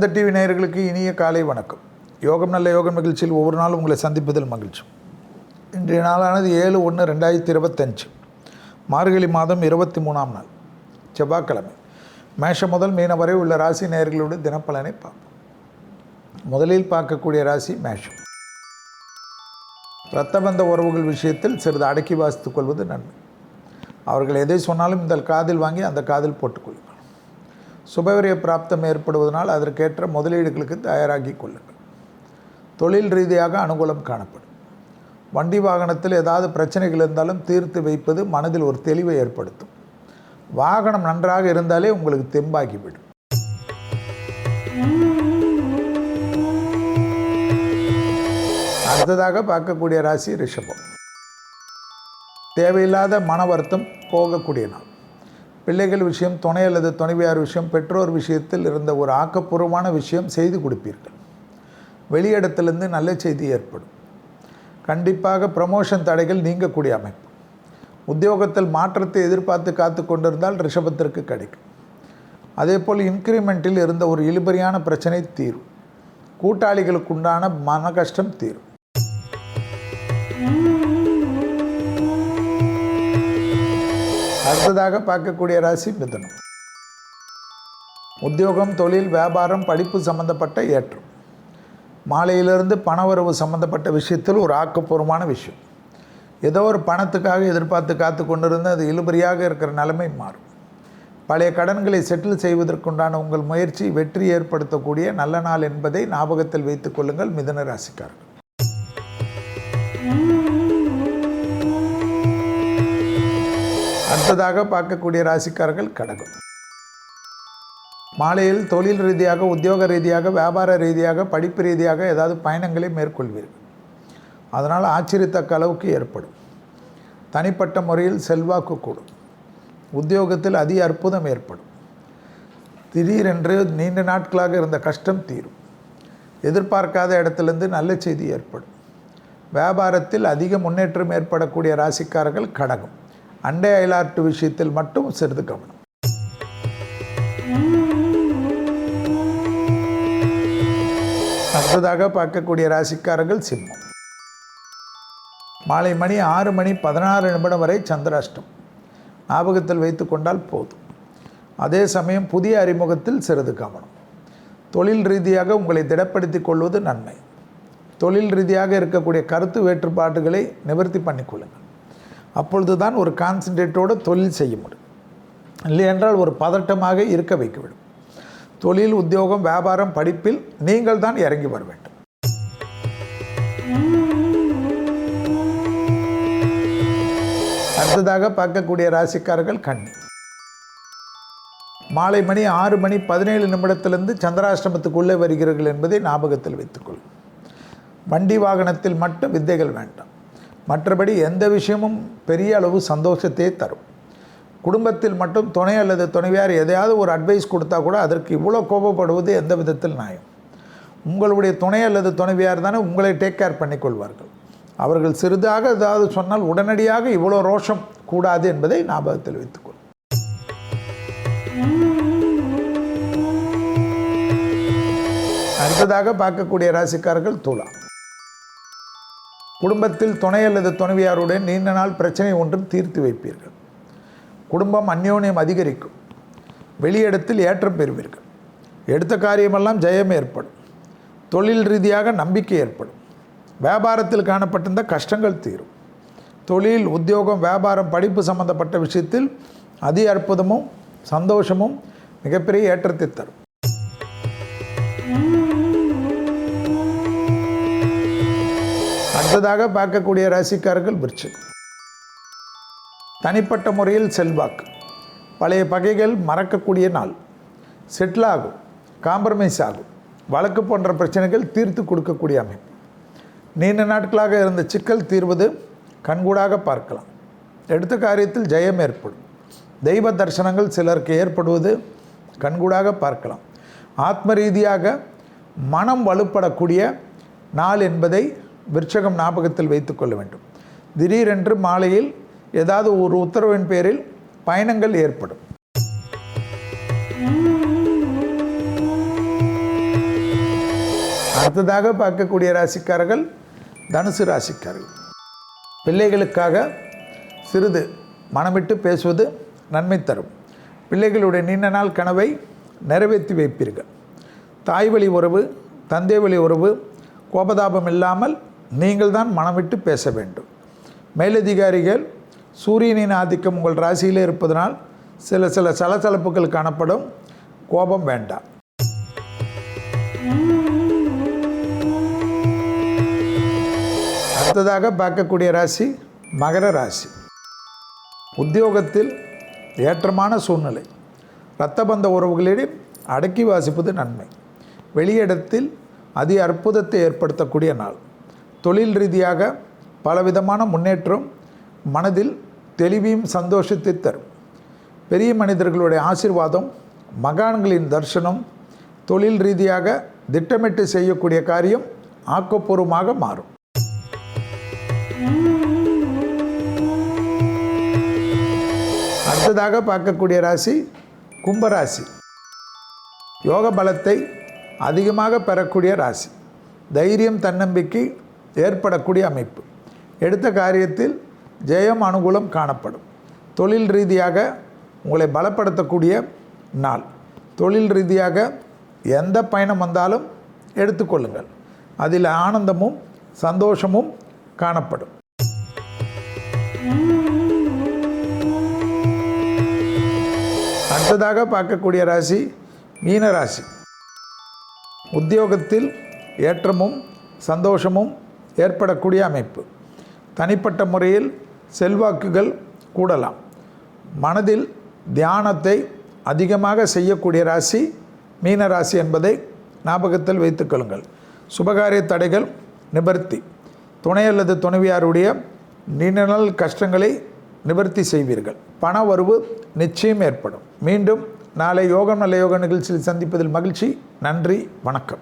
அந்த டிவி நேயர்களுக்கு இனிய காலை வணக்கம். யோகம் நல்ல யோகம் நிகழ்ச்சியில் ஒவ்வொரு நாளும் உங்களை சந்திப்பதில் மகிழ்ச்சி. இன்றைய நாளானது ஏழு ஒன்று ரெண்டாயிரத்தி இருபத்தஞ்சு. மார்கழி மாதம் இருபத்தி மூணாம் நாள். செவ்வாய்க்கிழமை. மேஷம் முதல் மீன வரை உள்ள ராசி நேயர்களோடு தினப்பலனை பார்ப்போம். முதலில் பார்க்கக்கூடிய ராசி மேஷம். இரத்தபந்த உறவுகள் விஷயத்தில் சிறிது அடக்கி வாசித்துக் கொள்வது நன்மை. அவர்கள் எதை சொன்னாலும் இந்த காதில் வாங்கி அந்த காதில் போட்டுக்கொள்ளும் சுபவிரிய பிராப்தம் ஏற்படுவதனால் அதற்கேற்ற முதலீடுகளுக்கு தயாராகி கொள்ளுங்கள். தொழில் ரீதியாக அனுகூலம் காணப்படும். வண்டி வாகனத்தில் ஏதாவது பிரச்சனைகள் இருந்தாலும் தீர்த்து வைப்பது மனதில் ஒரு தெளிவை ஏற்படுத்தும். வாகனம் நன்றாக இருந்தாலே உங்களுக்கு தெம்பாகிவிடும். அடுத்ததாக பார்க்கக்கூடிய ராசி ரிஷபம். தேவையில்லாத மன வருத்தம் போகக்கூடிய நாள். பிள்ளைகள் விஷயம் துணை அல்லது துணைவியார் விஷயம் பெற்றோர் விஷயத்தில் இருந்த ஒரு ஆக்கப்பூர்வமான விஷயம் செய்து கொடுப்பீர்கள். வெளியிடத்திலிருந்து நல்ல செய்தி ஏற்படும். கண்டிப்பாக ப்ரமோஷன் தடைகள் நீங்கக்கூடிய அமைப்பு. உத்தியோகத்தில் மாற்றத்தை எதிர்பார்த்து காத்து கொண்டிருந்தால் ரிஷபத்திற்கு கிடைக்கும். அதேபோல் இன்க்ரிமெண்ட்டில் இருந்த ஒரு இழுபறியான பிரச்சனை தீரும். கூட்டாளிகளுக்குண்டான மன கஷ்டம் தீரும். அடுத்ததாக பார்க்கக்கூடிய ராசி மிதனம். உத்தியோகம் தொழில் வியாபாரம் படிப்பு சம்பந்தப்பட்ட ஏற்றம். மாலையிலிருந்து பணவரவு சம்பந்தப்பட்ட விஷயத்தில் ஒரு ஆக்கப்பூர்வமான விஷயம். ஏதோ ஒரு பணத்துக்காக எதிர்பார்த்து காத்து கொண்டிருந்த அது இழுபறியாக இருக்கிற நிலைமை மாறும். பழைய கடன்களை செட்டில் செய்வதற்குண்டான உங்கள் முயற்சி வெற்றி ஏற்படுத்தக்கூடிய நல்ல நாள் என்பதை ஞாபகத்தில் வைத்துக் கொள்ளுங்கள் மிதன ராசிக்காரர்கள். அடுத்ததாக பார்க்கக்கூடிய ராசிக்காரர்கள் கடகம் மாலையில் தொழில் ரீதியாக உத்தியோக ரீதியாக வியாபார ரீதியாக படிப்பு ரீதியாக ஏதாவது பயணங்களை மேற்கொள்வீர்கள். அதனால் ஆச்சரியத்தக்க அளவுக்கு ஏற்படும். தனிப்பட்ட முறையில் செல்வாக்கு கூடும். உத்தியோகத்தில் அதிக அற்புதம் ஏற்படும். திடீரென்று நீண்ட நாட்களாக இருந்த கஷ்டம் தீரும். எதிர்பார்க்காத இடத்துலேருந்து நல்ல செய்தி ஏற்படும். வியாபாரத்தில் அதிக முன்னேற்றம் ஏற்படக்கூடிய ராசிக்காரர்கள் கடகம். அண்டை அயலாட்டு விஷயத்தில் மட்டும் சிறிது கவனம். அடுத்ததாக பார்க்கக்கூடிய ராசிக்காரர்கள் சிம்மம். மாலை மணி ஆறு மணி பதினாறு நிமிடம் வரை சந்திராஷ்டம். ஞாபகத்தில் வைத்து கொண்டால் போதும். அதே சமயம் புதிய அறிமுகத்தில் சிறிது கவனம். தொழில் ரீதியாக உங்களை திடப்படுத்திக் கொள்வது நன்மை. தொழில் ரீதியாக இருக்கக்கூடிய கருத்து வேற்றுப்பாடுகளை நிவர்த்தி பண்ணிக்கொள்ளுங்கள் அப்பொழுது தான் ஒரு கான்சன்ட்ரேட்டோடு தொழில் செய்ய முடியும். இல்லை என்றால் ஒரு பதட்டமாக இருக்க வைக்கவிடும். தொழில் உத்தியோகம் வியாபாரம் படிப்பில் நீங்கள் தான் இறங்கி வர வேண்டும். அடுத்ததாக பார்க்கக்கூடிய ராசிக்காரர்கள் கன்னி. மாலை மணி ஆறு மணி பதினேழு நிமிடத்திலிருந்து சந்திராஷ்டமத்துக்குள்ளே வருகிறீர்கள் என்பதை ஞாபகத்தில் வைத்துக்கொள்ளும் வண்டி வாகனத்தில் மட்டும் வித்தைகள் வேண்டாம். மற்றபடி எந்த விஷயமும் பெரிய அளவு சந்தோஷத்தை தரும். குடும்பத்தில் மட்டும் துணை அல்லது துணைவியார் எதையாவது ஒரு அட்வைஸ் கொடுத்தா கூட அதற்கு இவ்வளோ கோபப்படுவது எந்த விதத்தில் நியாயம்? உங்களுடைய துணை அல்லது துணைவியார் தானே உங்களை டேக் கேர் பண்ணிக்கொள்வார்கள் அவர்கள் சிறிதாக ஏதாவது சொன்னால் உடனடியாக இவ்வளோ ரோஷம் கூடாது என்பதை ஞாபகத்தில் வைத்துக்கொள். அடுத்ததாக பார்க்கக்கூடிய ராசிக்காரர்கள் துலா குடும்பத்தில் துணை அல்லது துணைவியாருடன் நீண்ட நாள் பிரச்சனை ஒன்றும் தீர்த்து வைப்பீர்கள். குடும்பம் அந்யோன்யம் அதிகரிக்கும். வெளியிடத்தில் ஏற்றம் பெறுவீர்கள். எடுத்த காரியமெல்லாம் ஜெயம் ஏற்படும். தொழில் ரீதியாக நம்பிக்கை ஏற்படும். வியாபாரத்தில் காணப்பட்டிருந்த கஷ்டங்கள் தீரும். தொழில் உத்தியோகம் வியாபாரம் படிப்பு சம்பந்தப்பட்ட விஷயத்தில் அதி அற்புதமும் சந்தோஷமும் மிகப்பெரிய ஏற்றத்தை தரும். அடுத்ததாக பார்க்கக்கூடிய ராசிக்காரர்கள் விருச்சிகம் தனிப்பட்ட முறையில் செல்வாக்கு. பழைய பகைகள் மறக்கக்கூடிய நாள். செட்டில் ஆகும். காம்ப்ரமைஸ் ஆகும். வழக்கு போன்ற பிரச்சனைகள் தீர்த்து கொடுக்கக்கூடிய அமைப்பு. நீண்ட நாட்களாக இருந்த சிக்கல் தீர்வது கண்கூடாக பார்க்கலாம். எடுத்த காரியத்தில் ஜெயம் ஏற்படும். தெய்வ தரிசனங்கள் சிலருக்கு ஏற்படுவது கண்கூடாக பார்க்கலாம். ஆத்ம ரீதியாக மனம் வலுப்படக்கூடிய நாள் என்பதை விருச்சகம் ஞாபகத்தில் வைத்துக்கொள்ள வேண்டும். திடீரென்று மாலையில் ஏதாவது ஒரு உத்தரவின் பேரில் பயணங்கள் ஏற்படும். அடுத்ததாக பார்க்கக்கூடிய ராசிக்காரர்கள் தனுசு ராசிக்காரர்கள். பிள்ளைகளுக்காக சிறிது மனமிட்டு பேசுவது நன்மை தரும். பிள்ளைகளுடைய நீண்ட நாள் கனவை நிறைவேற்றி வைப்பீர்கள். தாய் வழி உறவு தந்தை வழி உறவு கோபதாபம் இல்லாமல் நீங்கள் தான் மனமிட்டு பேச வேண்டும். மேலதிகாரிகள் சூரியனின் ஆதிக்கம் உங்கள் ராசியிலே இருப்பதனால் சில சில சலசலப்புகள் காணப்படும். கோபம் வேண்டாம். அடுத்ததாக பார்க்கக்கூடிய ராசி மகர ராசி. உத்தியோகத்தில் ஏற்றமான சூழ்நிலை. இரத்தபந்த உறவுகளிடம் அடக்கி வாசிப்பது நன்மை. வெளியிடத்தில் அதி அற்புதத்தை ஏற்படுத்தக்கூடிய நாள். தொழில் ரீதியாக பலவிதமான முன்னேற்றம் மனதில் தெளிவையும் சந்தோஷத்தை தரும். பெரிய மனிதர்களுடைய ஆசிர்வாதம் மகான்களின் தரிசனம் தொழில் ரீதியாக திட்டமிட்டு செய்யக்கூடிய காரியம் ஆக்கப்பூர்வமாக மாறும். அடுத்ததாக பார்க்கக்கூடிய ராசி கும்பராசி யோக பலத்தை அதிகமாக பெறக்கூடிய ராசி. தைரியம் தன்னம்பிக்கை ஏற்படக்கூடிய அமைப்பு. எடுத்த காரியத்தில் ஜெயம் அனுகூலம் காணப்படும். தொழில் ரீதியாக உங்களை பலப்படுத்தக்கூடிய நாள். தொழில் ரீதியாக எந்த பயணம் வந்தாலும் எடுத்துக்கொள்ளுங்கள் அதில் ஆனந்தமும் சந்தோஷமும் காணப்படும். அடுத்ததாக பார்க்கக்கூடிய ராசி மீன ராசி. உத்தியோகத்தில் ஏற்றமும் சந்தோஷமும் ஏற்படக்கூடிய அமைப்பு. தனிப்பட்ட முறையில் செல்வாக்குகள் கூடலாம். மனதில் தியானத்தை அதிகமாக செய்யக்கூடிய ராசி மீன ராசி என்பதை ஞாபகத்தில் வைத்துக்கொள்ளுங்கள் சுபகாரிய தடைகள் நிவர்த்தி. துணை அல்லது துணைவியாருடைய நீண்ட கஷ்டங்களை நிவர்த்தி செய்வீர்கள். பண வரவு நிச்சயம் ஏற்படும். மீண்டும் நாளை யோகம் நல்ல யோக நிகழ்ச்சியில் சந்திப்பதில் மகிழ்ச்சி. நன்றி. வணக்கம்.